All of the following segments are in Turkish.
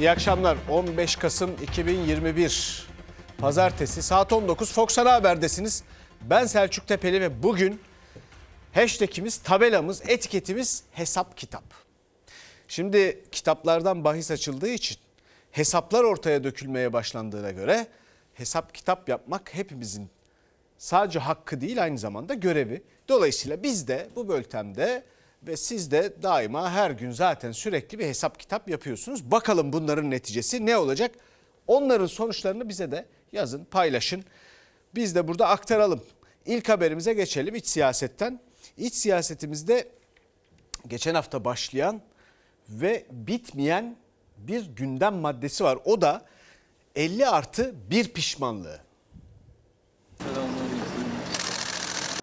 İyi akşamlar. 15 Kasım 2021 Pazartesi saat 19 Fox Ana Haber'desiniz. Ben Selçuk Tepeli ve bugün hashtagimiz, tabelamız, etiketimiz hesap kitap. Şimdi kitaplardan bahis açıldığı için hesaplar ortaya dökülmeye başlandığına göre hesap kitap yapmak hepimizin sadece hakkı değil aynı zamanda görevi. Dolayısıyla biz de bu böltemde ve siz de daima her gün zaten sürekli bir hesap kitap yapıyorsunuz. Bakalım bunların neticesi ne olacak? Onların sonuçlarını bize de yazın, paylaşın. Biz de burada aktaralım. İlk haberimize geçelim iç siyasetten. İç siyasetimizde geçen hafta başlayan ve bitmeyen bir gündem maddesi var. O da 50 artı bir pişmanlığı.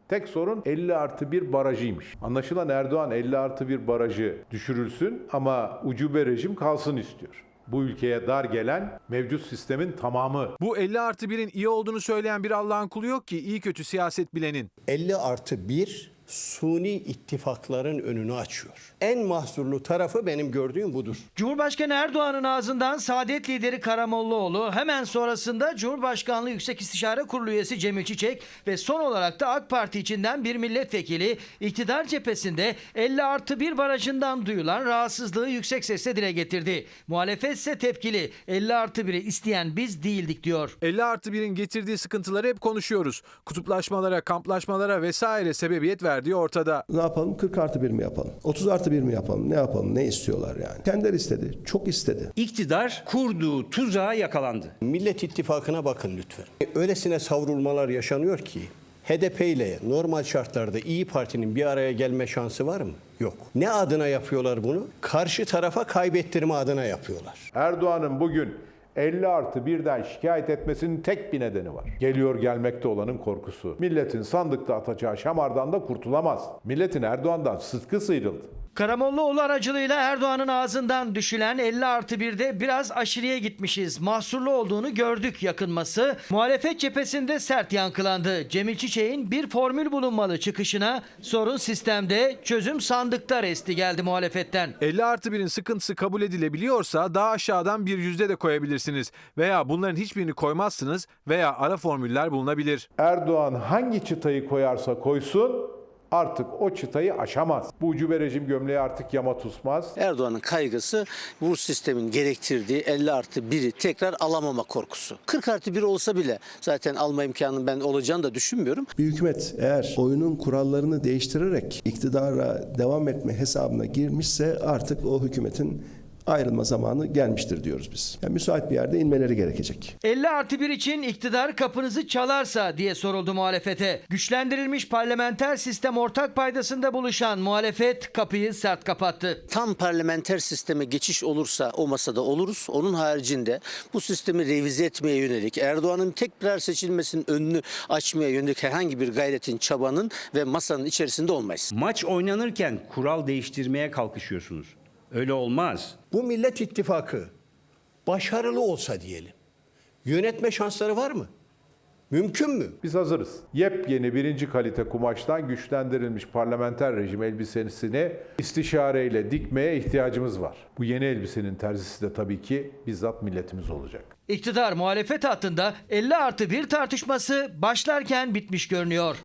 Tek sorun 50 artı 1 barajıymış. Anlaşılan Erdoğan 50 artı 1 barajı düşürülsün ama ucube rejim kalsın istiyor. Bu ülkeye dar gelen mevcut sistemin tamamı. Bu 50 artı 1'in iyi olduğunu söyleyen bir Allah'ın kulu yok ki iyi kötü siyaset bilenin. 50 artı 1 suni ittifakların önünü açıyor. En mahzurlu tarafı benim gördüğüm budur. Cumhurbaşkanı Erdoğan'ın ağzından Saadet lideri Karamollaoğlu, hemen sonrasında Cumhurbaşkanlığı Yüksek İstişare Kurulu üyesi Cemil Çiçek ve son olarak da AK Parti içinden bir milletvekili iktidar cephesinde 50 artı 1 barajından duyulan rahatsızlığı yüksek sesle dile getirdi. Muhalefet ise tepkili 50 artı 1'i isteyen biz değildik diyor. 50 artı 1'in getirdiği sıkıntıları hep konuşuyoruz. Kutuplaşmalara, kamplaşmalara vesaire sebebiyet verdiği ortada. Ne yapalım? 40 artı 1 mi yapalım? 30 artı 1 mi yapalım? Ne yapalım? Ne istiyorlar yani? Kendileri istedi. Çok istedi. İktidar kurduğu tuzağa yakalandı. Millet İttifakı'na bakın lütfen. Öylesine savrulmalar yaşanıyor ki HDP ile normal şartlarda İyi Parti'nin bir araya gelme şansı var mı? Yok. Ne adına yapıyorlar bunu? Karşı tarafa kaybettirme adına yapıyorlar. Erdoğan'ın bugün 50 artı 1'den şikayet etmesinin tek bir nedeni var. Geliyor gelmekte olanın korkusu. Milletin sandıkta atacağı şamardan da kurtulamaz. Milletin Erdoğan'dan sıtkı sıyrıldı. Karamollaoğlu aracılığıyla Erdoğan'ın ağzından düşülen 50 artı 1'de biraz aşırıya gitmişiz. Mahsurlu olduğunu gördük yakınması. Muhalefet cephesinde sert yankılandı. Cemil Çiçek'in bir formül bulunmalı çıkışına sorun sistemde çözüm sandıkta resti geldi muhalefetten. 50 artı 1'in sıkıntısı kabul edilebiliyorsa daha aşağıdan bir yüzde de koyabilirsiniz. Veya bunların hiçbirini koymazsınız veya ara formüller bulunabilir. Erdoğan hangi çıtayı koyarsa koysun artık o çıtayı aşamaz. Bu ucube rejim gömleği artık yama tutmaz. Erdoğan'ın kaygısı bu sistemin gerektirdiği 50 artı 1'i tekrar alamama korkusu. 40 artı 1 olsa bile zaten alma imkanının ben olacağını da düşünmüyorum. Bir hükümet eğer oyunun kurallarını değiştirerek iktidara devam etme hesabına girmişse artık o hükümetin ayrılma zamanı gelmiştir diyoruz biz. Yani müsait bir yerde inmeleri gerekecek. 50 artı 1 için iktidar kapınızı çalarsa diye soruldu muhalefete. Güçlendirilmiş parlamenter sistem ortak paydasında buluşan muhalefet kapıyı sert kapattı. Tam parlamenter sisteme geçiş olursa o masada oluruz. Onun haricinde bu sistemi revize etmeye yönelik Erdoğan'ın tekrar seçilmesinin önünü açmaya yönelik herhangi bir gayretin, çabanın ve masanın içerisinde olmayız. Maç oynanırken kural değiştirmeye kalkışıyorsunuz. Öyle olmaz. Bu Millet İttifakı başarılı olsa diyelim. Yönetme şansları var mı? Mümkün mü? Biz hazırız. Yepyeni birinci kalite kumaştan güçlendirilmiş parlamenter rejim elbisesini istişareyle dikmeye ihtiyacımız var. Bu yeni elbisenin terzisi de tabii ki bizzat milletimiz olacak. İktidar muhalefet hattında 50 artı 1 tartışması başlarken bitmiş görünüyor.